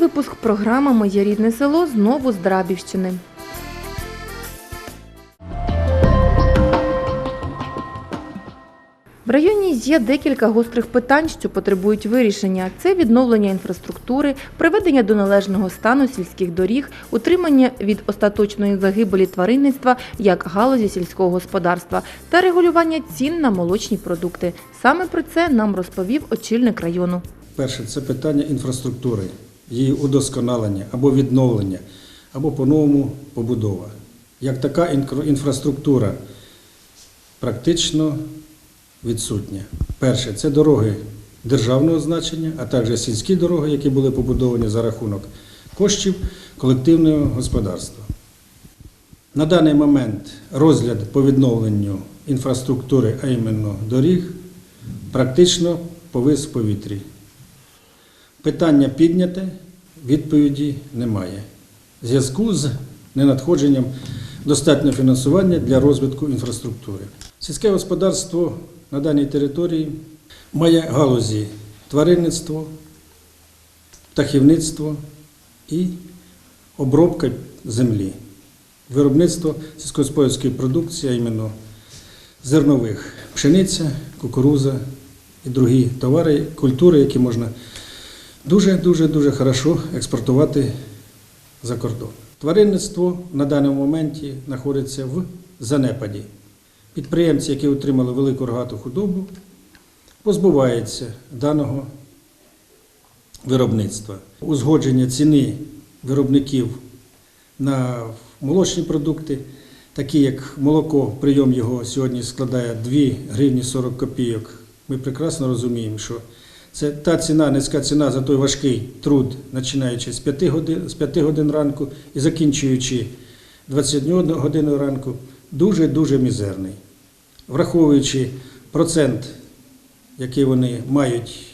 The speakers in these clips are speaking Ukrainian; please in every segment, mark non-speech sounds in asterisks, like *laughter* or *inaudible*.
Випуск програми Моє рідне село знову з Драбівщини. В районі є декілька гострих питань, що потребують вирішення. Це відновлення інфраструктури, приведення до належного стану сільських доріг, утримання від остаточної загибелі тваринництва як галузі сільського господарства та регулювання цін на молочні продукти. Саме про це нам розповів очільник району. Перше це питання інфраструктури, її удосконалення або відновлення, або по-новому побудова. Як така інфраструктура практично відсутня. Перше це дороги державного значення, а також сільські дороги, які були побудовані за рахунок коштів колективного господарства. На даний момент розгляд по відновленню інфраструктури, а іменно доріг, практично повис в повітрі. Питання підняте, відповіді немає. В зв'язку з ненадходженням достатнього фінансування для розвитку інфраструктури. Сільське господарство на даній території має галузі тваринництво, птахівництво і обробка землі, виробництво сільськогосподарської продукції, а іменно зернових пшениця, кукуруза і другі товари, культури, які можна дуже дуже дуже хорошо експортувати за кордон. Тваринництво на даному моменті знаходиться в занепаді. Підприємці, які отримали велику рогату худобу, позбуваються даного виробництва. Узгодження ціни виробників на молочні продукти, такі як молоко, прийом його сьогодні складає 2 гривні 40 копійок. Ми прекрасно розуміємо, що це та ціна, низька ціна за той важкий труд, починаючи з 5 годин, з 5 годин ранку і закінчуючи 21 годину ранку, дуже-дуже мізерний. Враховуючи процент, який вони мають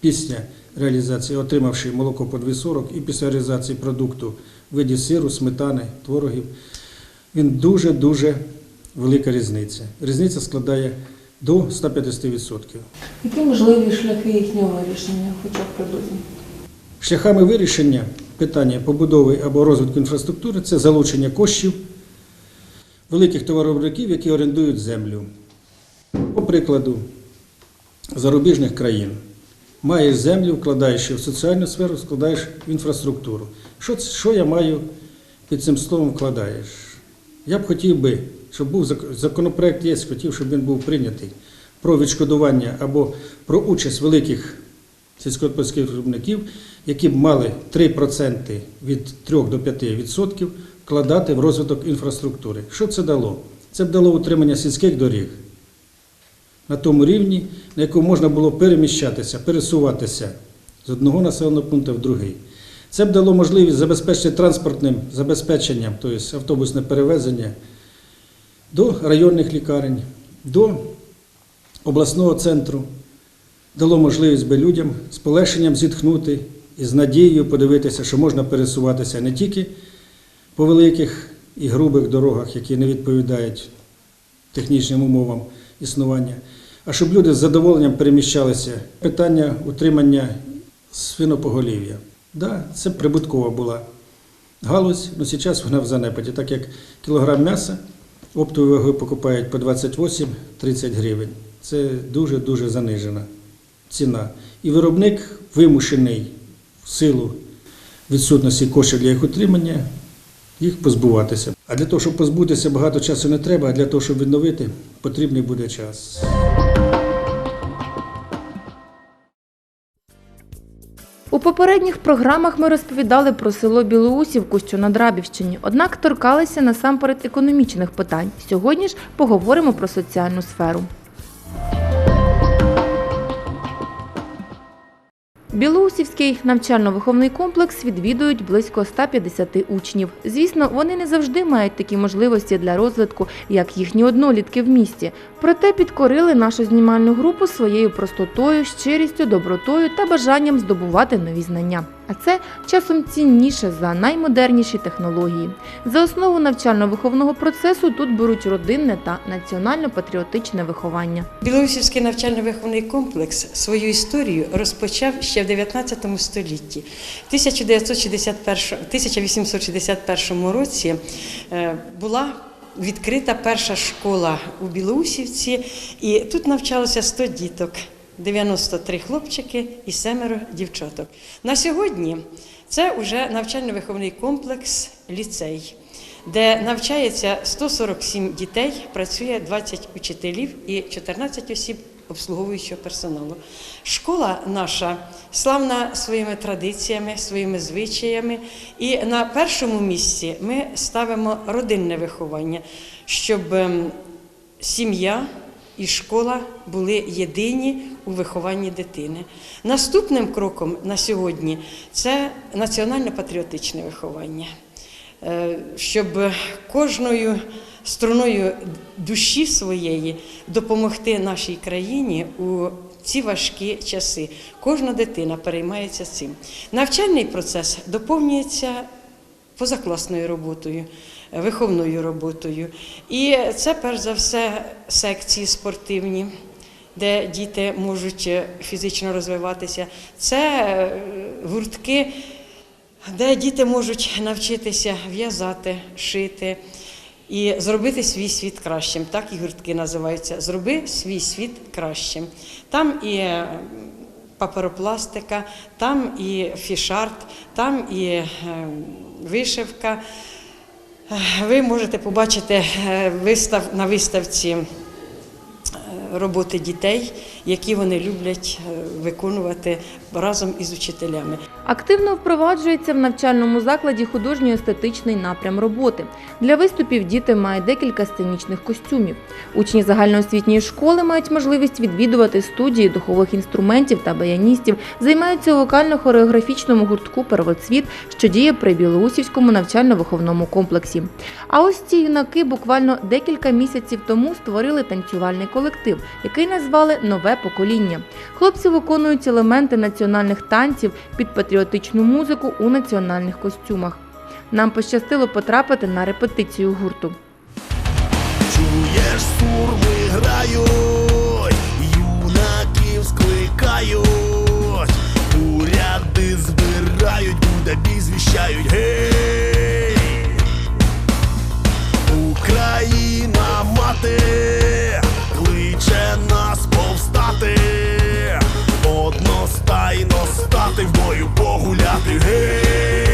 після реалізації, отримавши молоко по 2,40 і після реалізації продукту в виді сиру, сметани, творогів, він дуже-дуже велика різниця. Різниця складає до 150%. Які можливі шляхи їхнього вирішення, хоча б приблизно? Шляхами вирішення питання побудови або розвитку інфраструктури це залучення коштів великих товаровиробників, які орендують землю. По прикладу зарубіжних країн. Маєш землю, вкладаєш в соціальну сферу, вкладаєш в інфраструктуру. Що, що я маю під цим словом вкладаєш? Я б хотів би, щоб був законопроект є, хотів, щоб він був прийнятий про відшкодування або про участь великих сільськогосподарських виробників, які б мали 3% від 3 до 5% вкладати в розвиток інфраструктури. Що це дало? Це б дало утримання сільських доріг на тому рівні, на якому можна було переміщатися, пересуватися з одного населеного пункту в другий. Це б дало можливість забезпечити транспортним забезпеченням, тобто автобусне перевезення до районних лікарень, до обласного центру, дало можливість би людям з полегшенням зітхнути і з надією подивитися, що можна пересуватися не тільки по великих і грубих дорогах, які не відповідають технічним умовам існування, а щоб люди з задоволенням переміщалися. Питання утримання свинопоголів'я. Да, це прибуткова була галузь, але зараз вона в занепаді, так як кілограм м'яса оптової ваги покупають по 28-30 гривень. Це дуже-дуже занижена ціна. І виробник вимушений в силу відсутності коштів для їх утримання їх позбуватися. А для того, щоб позбутися, багато часу не треба, а для того, щоб відновити, потрібний буде час. У попередніх програмах ми розповідали про село Білоусівку, що на Драбівщині, однак торкалися насамперед економічних питань. Сьогодні ж поговоримо про соціальну сферу. Білоусівський навчально-виховний комплекс відвідують близько 150 учнів. Звісно, вони не завжди мають такі можливості для розвитку, як їхні однолітки в місті. Проте підкорили нашу знімальну групу своєю простотою, щирістю, добротою та бажанням здобувати нові знання. А це часом цінніше за наймодерніші технології. За основу навчально-виховного процесу тут беруть родинне та національно-патріотичне виховання. Білорусівський навчально-виховний комплекс свою історію розпочав ще в 19 столітті. В 1961 1861 році е, була відкрита перша школа у Білоусівці, і тут навчалося 100 діток, 93 хлопчики і семеро дівчаток. На сьогодні це вже навчально-виховний комплекс ліцей де навчається 147 дітей, працює 20 учителів і 14 осіб обслуговуючого персоналу. Школа наша славна своїми традиціями, своїми звичаями. І на першому місці ми ставимо родинне виховання, щоб ем, сім'я і школа були єдині у вихованні дитини. Наступним кроком на сьогодні це національно-патріотичне виховання. Е, щоб кожною струною душі своєї допомогти нашій країні у ці важкі часи. Кожна дитина переймається цим. Навчальний процес доповнюється позакласною роботою, виховною роботою. І це перш за все секції спортивні. Де діти можуть е, фізично розвиватися, це е, гуртки де діти можуть навчитися в'язати, шити і зробити свій світ кращим. Так і гуртки називаються Зроби свій світ кращим. Там і е, паперопластика, там і фішарт, там і вишивка. Ви можете побачити е, вистав, на виставці е, роботи дітей, які вони люблять е, виконувати разом із учителями. Активно впроваджується в навчальному закладі художньо-естетичний напрям роботи. Для виступів діти мають декілька сценічних костюмів. Учні загальноосвітньої школи мають можливість відвідувати студії духових інструментів та баяністів, займаються у вокально-хореографічному гуртку Первоцвіт, що діє при Білоусівському навчально-виховному комплексі. А ось ці юнаки буквально декілька місяців тому створили танцювальний колектив, який назвали Нове покоління. Хлопці виконують елементи національних танців під патріотичну музику у національних костюмах. Нам пощастило потрапити на репетицію гурту. Чуєш, сурми грають, юнаків скликають, уряди збирають, буде бій звіщають, гей! Україна мати одностайно стати в бою погуляти, гей!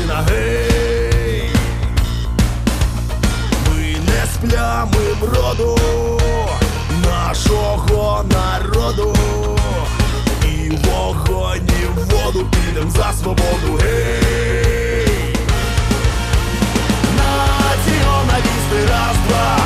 Батьківщина, гей. Ми не сплямим роду нашого народу, і вогонь, і в воду підем за свободу. Гей! Націоналісти раз, два,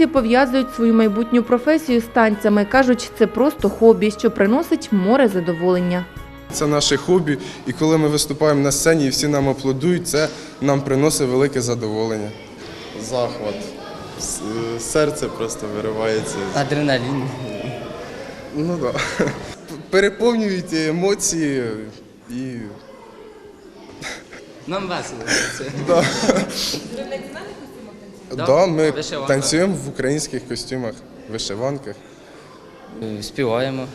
хлопці пов'язують свою майбутню професію з танцями. кажуть, це просто хобі, що приносить море задоволення. Це наше хобі, і коли ми виступаємо на сцені і всі нам аплодують, це нам приносить велике задоволення. захват. Е, Серце просто виривається. Адреналін. Ну так. Да. *laughs* Переповнюють емоції і Нам весело. Це. да. *laughs* Да, ми вишиванка. танцюємо в українських костюмах, вишиванках. Е, Співаємо.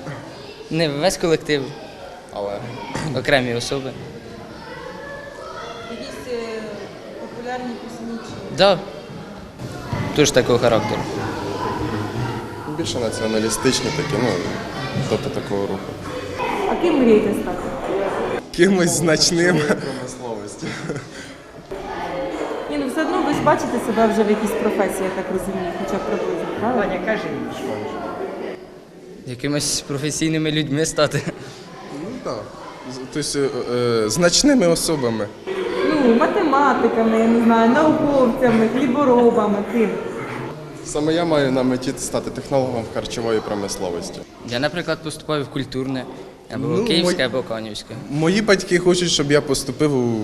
Не весь колектив, Але окремі особи. Якісь популярні пісні чи Да. Тож такого характеру. більше націоналістичні такі, ну, тобто такого руху. А ким мрієте стати? Кимось значним. Промисловості. Ні, ну все одно ви ж бачите себе вже в якійсь професії, я так розумію, хоча б приблизно, правильно? Ваня каже. Якимось професійними людьми стати. Ну так. Тобто е, е, значними особами. Ну, математиками, я не знаю, науковцями, хліборобами, ким? Саме я маю на меті стати технологом харчової промисловості. Я, наприклад, поступаю в культурне, або Ну, Київське, мой- або Канівське. Мої батьки хочуть, щоб я поступив у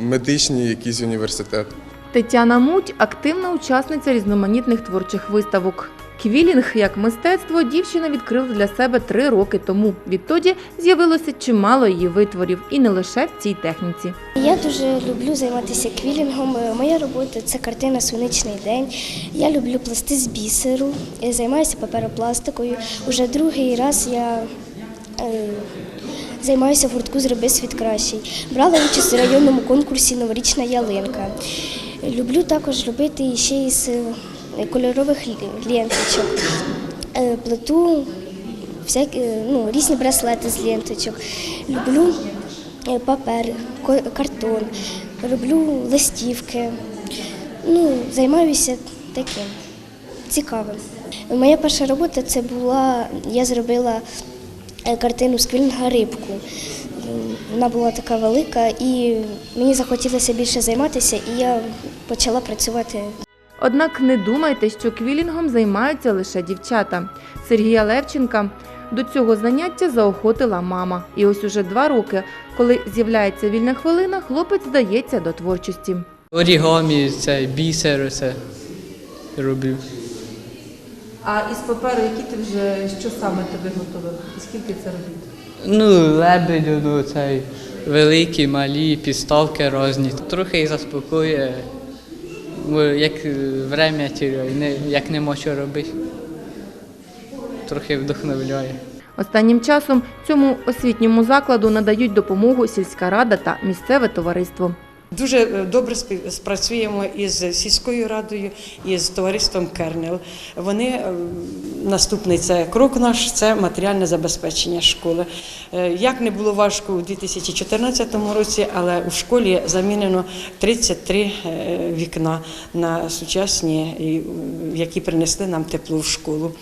медичний якийсь університет. Тетяна Муть активна учасниця різноманітних творчих виставок. Квілінг як мистецтво дівчина відкрила для себе три роки тому. Відтоді з'явилося чимало її витворів, і не лише в цій техніці. Я дуже люблю займатися квілінгом. Моя робота це картина Сонячний день. Я люблю пласти з бісеру, е, займаюся паперопластикою. Уже другий раз я е, займаюся в гуртку Зроби світ кращий. Брала участь у районному конкурсі Новорічна ялинка. Люблю також робити ще із кольорових ленточок. Е, Плету всякі, е, ну, різні браслети з ленточок. Люблю е, папер, картон, роблю листівки. Ну, займаюся таким цікавим. Моя перша робота це була, я зробила картину з квілінга рибку. Вона була така велика, і мені захотілося більше займатися, і я почала працювати Однак не думайте, що квілінгом займаються лише дівчата. Сергія Левченка до цього заняття заохотила мама. І ось уже два роки, коли з'являється вільна хвилина, хлопець вдається до творчості. Орігамі, це бісер, це роблю. А із паперу, які ти вже що саме ти виготовив? І скільки це робіт? Ну, лебедю, ну, цей великі, малі, підставки різні. Трохи і заспокоює, як время тіряю, не, як нема що робити. Трохи вдохновляє. Останнім часом цьому освітньому закладу надають допомогу сільська рада та місцеве товариство. Дуже е, добре спів- спрацюємо із сільською радою і з товариством Кернел. Вони е, наступний це крок наш це матеріальне забезпечення школи. Е, Як не було важко у 2014 році, але у школі замінено 33 е, вікна на сучасні, які принесли нам тепло в школу.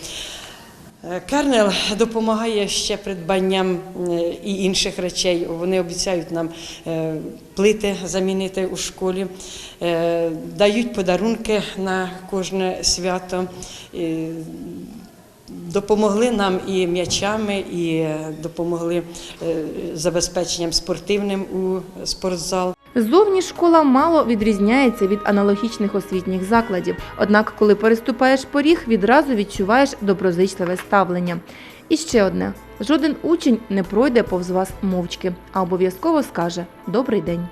Е, Кернел допомагає ще придбанням е, і інших речей. Вони обіцяють нам е, плити замінити у школі, е, дають подарунки на кожне свято. Допомогли нам і м'ячами, і е, допомогли е, забезпеченням спортивним у спортзал. Зовні школа мало відрізняється від аналогічних освітніх закладів. Однак, коли переступаєш поріг, відразу відчуваєш доброзичливе ставлення. І ще одне: жоден учень не пройде повз вас мовчки, а обов'язково скаже Добрий день.